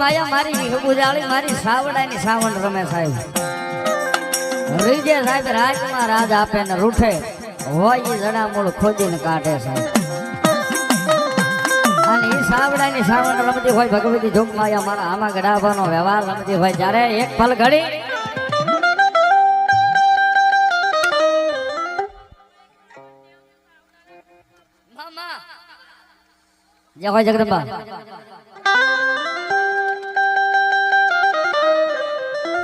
માયા મારી ઉજાળી મારી સાવડાની સાવણ રમે સાહેબ. રીજે સાહેબ રાજમાં રાજ આપે ને રૂઠે. હોય જડામૂળ ખોદીને કાઢે સાહેબ. અને ઈ સાવડાની સાવણ રમતી હોય ભગવતી જોગ માયા મારા આમાં ગડાભાનો વ્યવહાર રમતી હોય જ્યારે એક પલ ઘડી જય જગદંબા.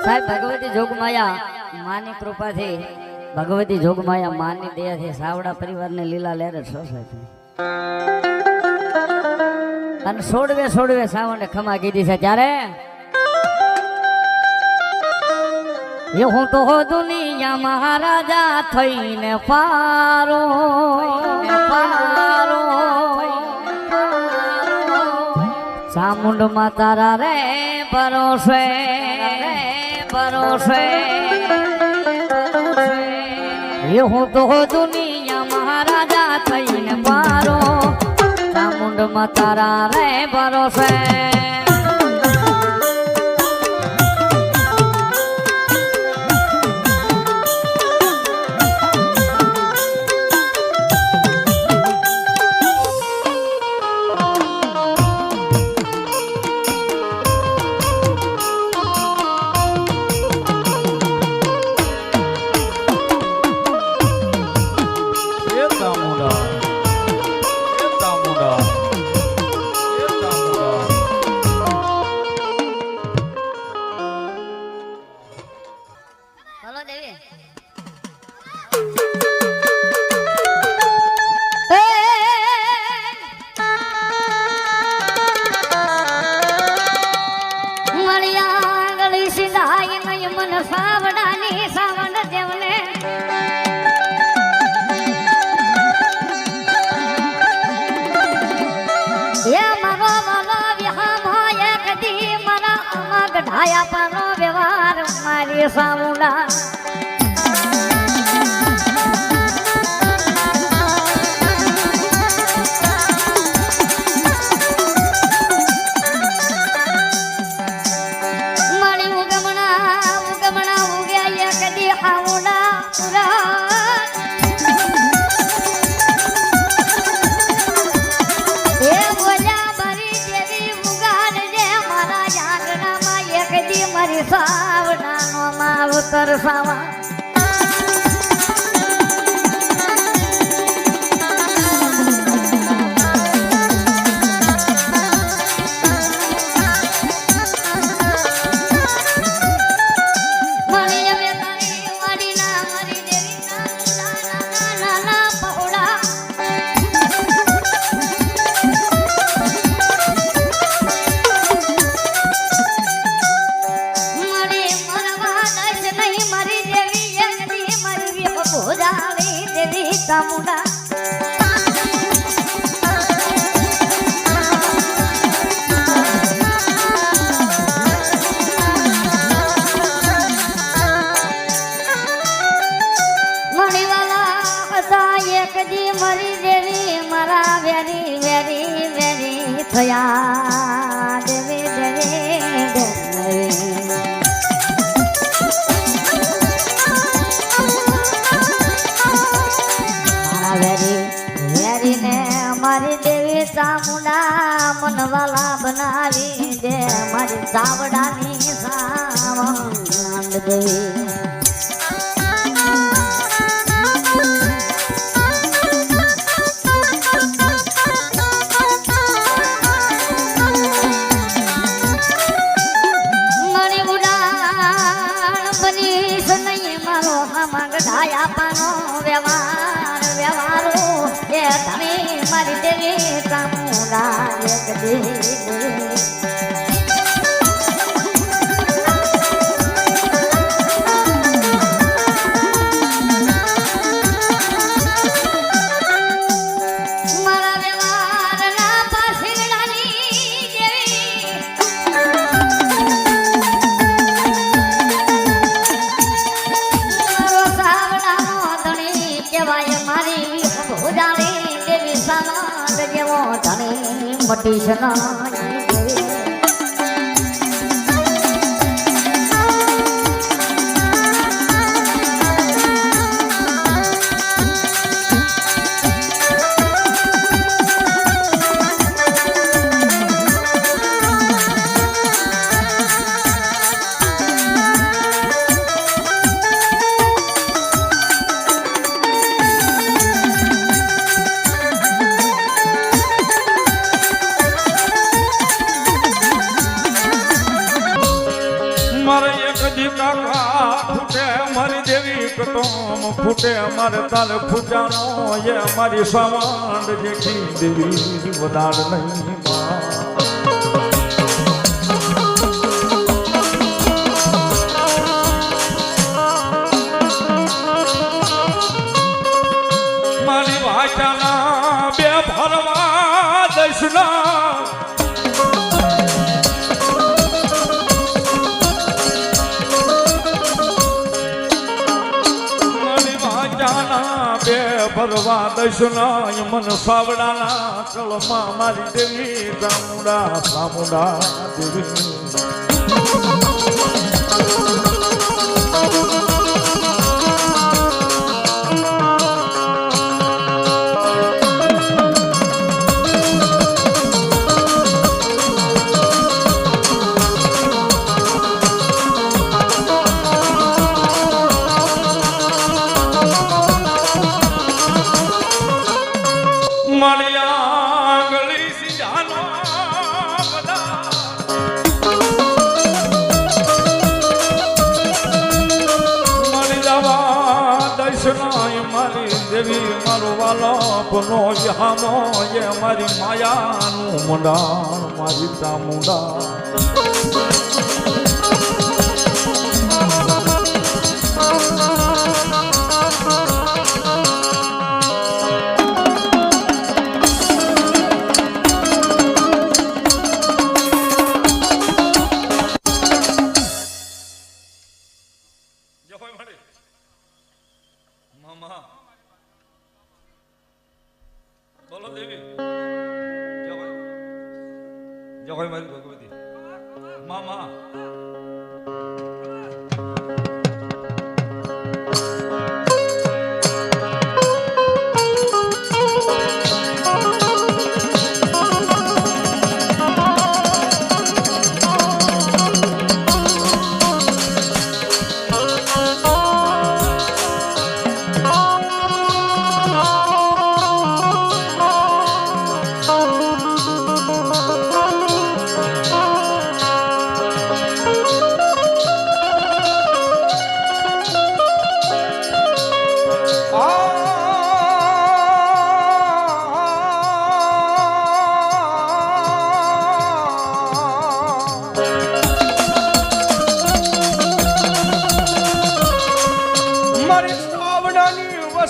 સાહેબ, ભગવતી જોગમાયા, માની કૃપાથી, ભગવતી જોગમાયા, માની દયાથી સાવડા પરિવારને લીલા લહેર સોસાયટી અને સોડવે સોડવે સાવણે ખમા કીધી છે. ત્યારે એ હું તો દુનિયા મહારાજા થઈને પારો પારો. ચામુંડમાં તારા રે પરોસે પરોસે એ હું તો દુનિયા મહારાજા થઈને મારો ચામુંડમાં તારા રે પરોસે આમાં ગઢાયા પાનો વ્યવહાર મારી સામુડા માલ તરસાવા વ્યવહારો એ ધણી મારી દેવી ચામુંડા એક દેવી મારી ભોજાળી દેવી સના જેવો ધણી મટી શનાય કટોમ ફૂટે અમારે તાલ ફૂટાનો એ અમારી સવાંડ જેખી દેવી વદાડ નહીં મારી ભાષાના બે ભરવા દઈશના ભરવા દઈશના મન સાવડાના કળમાં મારી દેવી ચામુંડા ચામુંડા દેવી. પનો યહામો એ મારી માયાનું મુંડાણ મારી ચામુંડા જય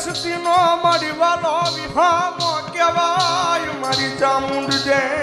સાવડાની વસતીનો મારી વાલો વિહામો કહેવાય. મારી ચામુંડ જે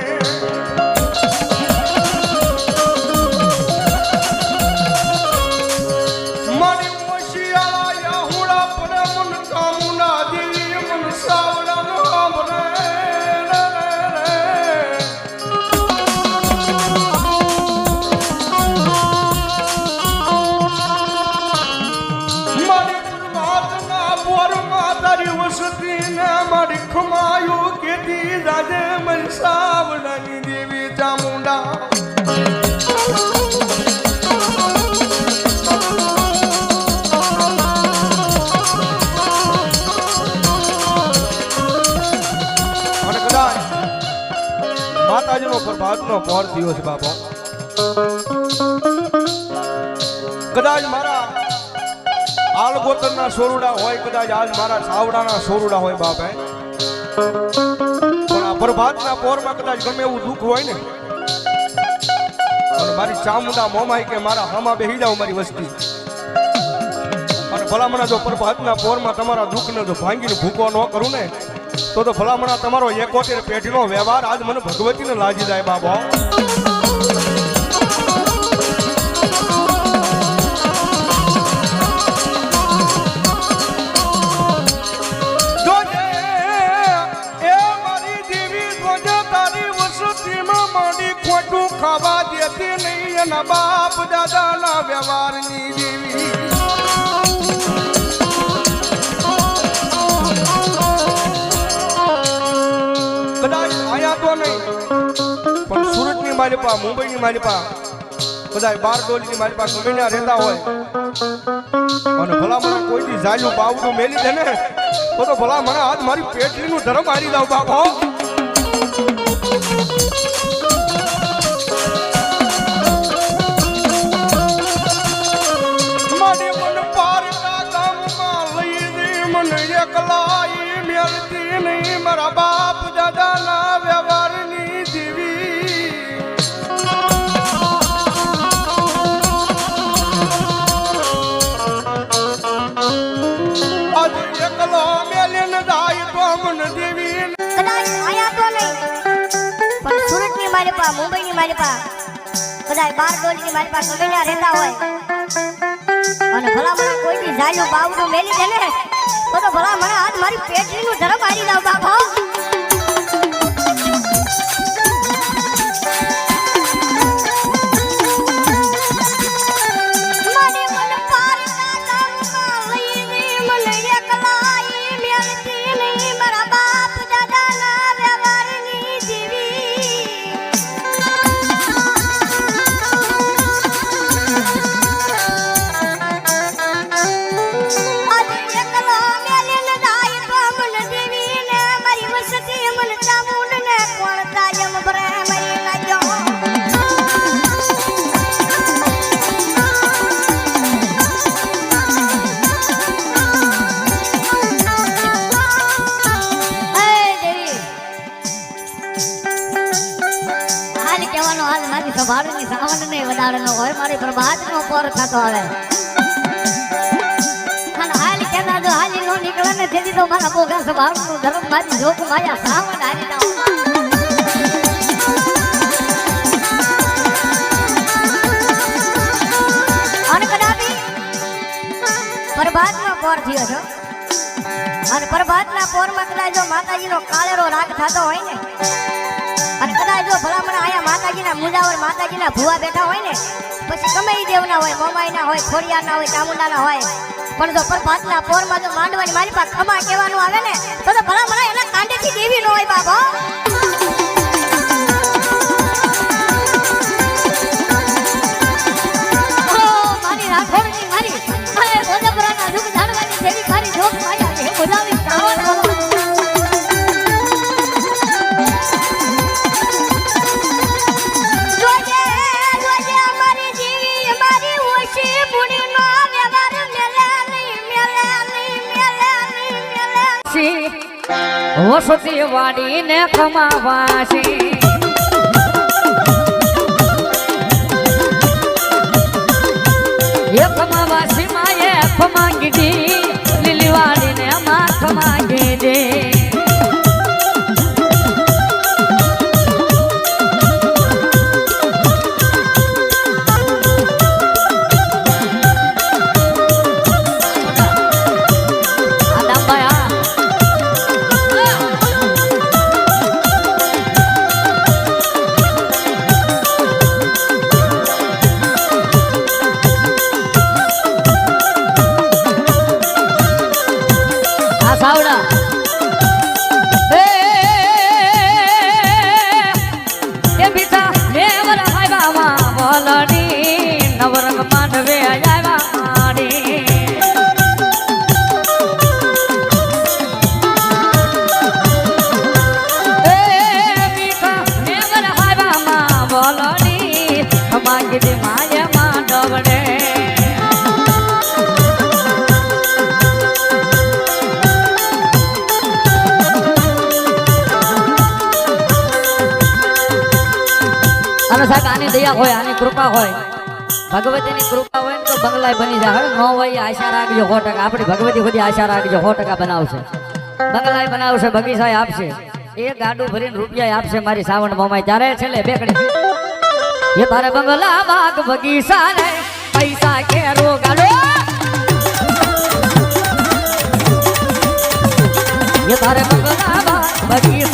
પ્રભાતનો પોર છે બાપો. કદાચ મારા આલગોતરના સોરુડા હોય, કદાચ આજ મારા સાવડાના સોરુડા હોય બાપે. પણ આ પ્રભાતના પોરમાં કદાચ ગમે એવું દુઃખ હોય ને, અને મારી ચામુંડા મોમાઈ કે મારા હામાં બેહી જાવ મારી વસ્તી. અને ભલામણા જો પ્રભાતના પોરમાં તમારા દુઃખને જો ભાંગીને ભૂકો ન કરું ને તો તો ભલામણા તમારો એકોતેર પેઢીનો વ્યવહાર આજ મને ભગવતીને લાજી જાય બાબા. ખાવા દેતી નહીં એના બાપ દાદાના વ્યવહારની દેવી. માલિપા, મુંબઈની માલિપા. બધા બાર ડોલીની માલિપા ગમે રહેતા હોય. અને ભલા મને કોઈ દી ઝાલ્યું બાવડું મેલી દે ને, તો તો મને આજ મારી પેટલીનું ધરમ હારી દઉં બાપો સુરતની મારી પા, મુંબઈની મારી પા. કદાચ બાર ડોલીની મારી પા ગમે રહેતા હોય. અને ભલા મને કોઈ બી જાયું બાવડું મેલી દે ને, તો ભલા મને હાથ મારી પેટલીનું ધરમ મારી દઉં બાપા. હોય નો પર ખાતો આવે અને હાલ કહેતા જો હાલી નો નીકળે ને તેથી તો મારા બોગા નું ધર્મ મારી જોક માયા સાવન હારી કદાપી પ્રભાતનો પોર થયો છો. અને પ્રભાતના પોરમાં કદાચ જો માતાજીનો કાળેરો રાગ થતો હોય ને અને કદાચ જો ભલામણ આયા માતાજીના મુજાવર માતાજીના ભુવા બેઠા હોય ને, પછી ગમે એ દેવના હોય, મોમાઈના હોય ખોડિયાના હોય, ચામુંડાના હોય, પણ જો પ્રભાતના પોરમાં જો માંડવાની મારી પાસે ખમા કહેવાનું આવે ને, તો તો ભલામણ એના કાંડેથી દેવી ન હોય બાબા મેલે વસતી વાડીને કમાવાશી એ કમાવાશી માં એક માંગી દી. લીલી માંગી માયા આની દયા હોય, આની કૃપા હોય. ભગવતીની કૃપા હોય ને તો બંગલાય બની જાય ન હોય, આશા રાખજો સો ટકા. આપણી ભગવતી બધી આશા રાખજો સો ટકા બનાવશે. બંગલાય બનાવશે બગીચાય આપશે. એ ગાડું ભરીને રૂપિયા આપશે મારી સાવણ મોમાય ત્યારે છેલ્લે બેકડી. એ તારે બંગલા બાગ બગીચા રે પૈસા કેરો ગાડો. એ તારે બંગલા બાગ બગીચા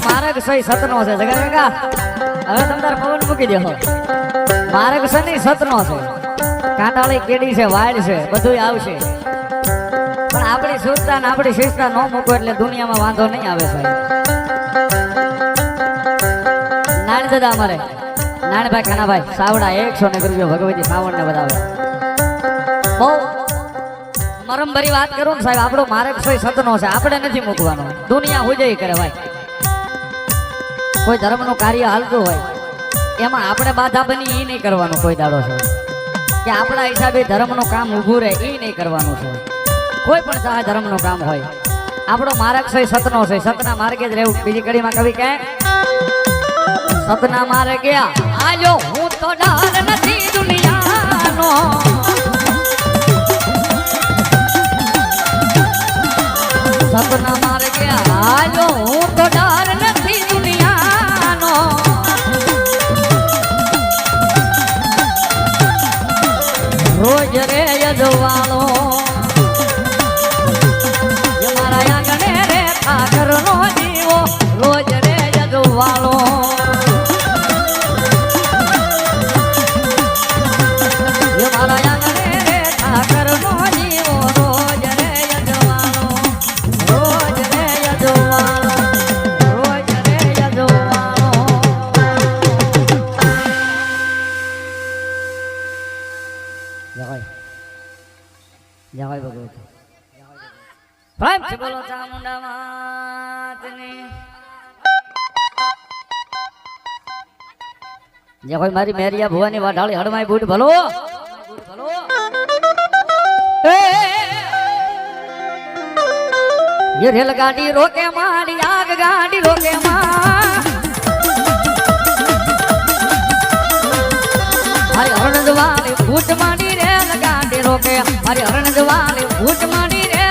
કારણ કે સાહેબ માર્ગ સહી સતનો છે. હવે તમે પવન મૂકી દેહો મારક નહીં સતનો છે. કાંટાળી કેડી છે, વાડ છે બધું આવશે. પણ આપણી ને આપણી શિસ્તતા ન મૂકો એટલે દુનિયામાં વાંધો નહીં આવે સાહેબ નાની દાદા અમારે. નાનભાઈ, ખાનાભાઈ, સાવડા એકસો ને રૂપિયા ભગવતી સાવણ ને બતાવે બહુ મરમ ભરી વાત કરું ને સાહેબ, આપણો મારે સતનો છે. આપણે નથી મૂકવાનો. દુનિયા હુજય કરે ભાઈ. કોઈ ધર્મનું કાર્ય હાલતું હોય, એમાં આપણે બાધા બની એ નહીં કરવાનું કોઈ દાડો છે. કે આપણા હિસાબે ધર્મનું કામ ઊભું રહે એ નહીં કરવાનું છે. કોઈ પણ ચાહે ધર્મનું કામ હોય. આપણો માર્ગ છે સતનો છે, સતના માર્ગે જ રહેવું. બીજી કડીમાં કવિ કહે, સતના મારે ગયા આજો હું તો ડર નથી દુનિયાનો. સપના મારે ગયા આજો હું તો ડર રે યજવાળો. મારા આંગણે રે ઠાકરનો જીવો જવાય ભગવતી. પ્રેમ છે બોલો ચામુંડા માતની જે કોઈ મારી મેરિયા ભુવાની વાઢાળી હડમાય બૂટ ભલો. એ! રેલ ગાડી રોકે મારી, આગ ગાડી રોકે માં હરે હરણ વાળી બૂટ મારી રે. રોકે. હરે હરણ જવાલે ભૂત રે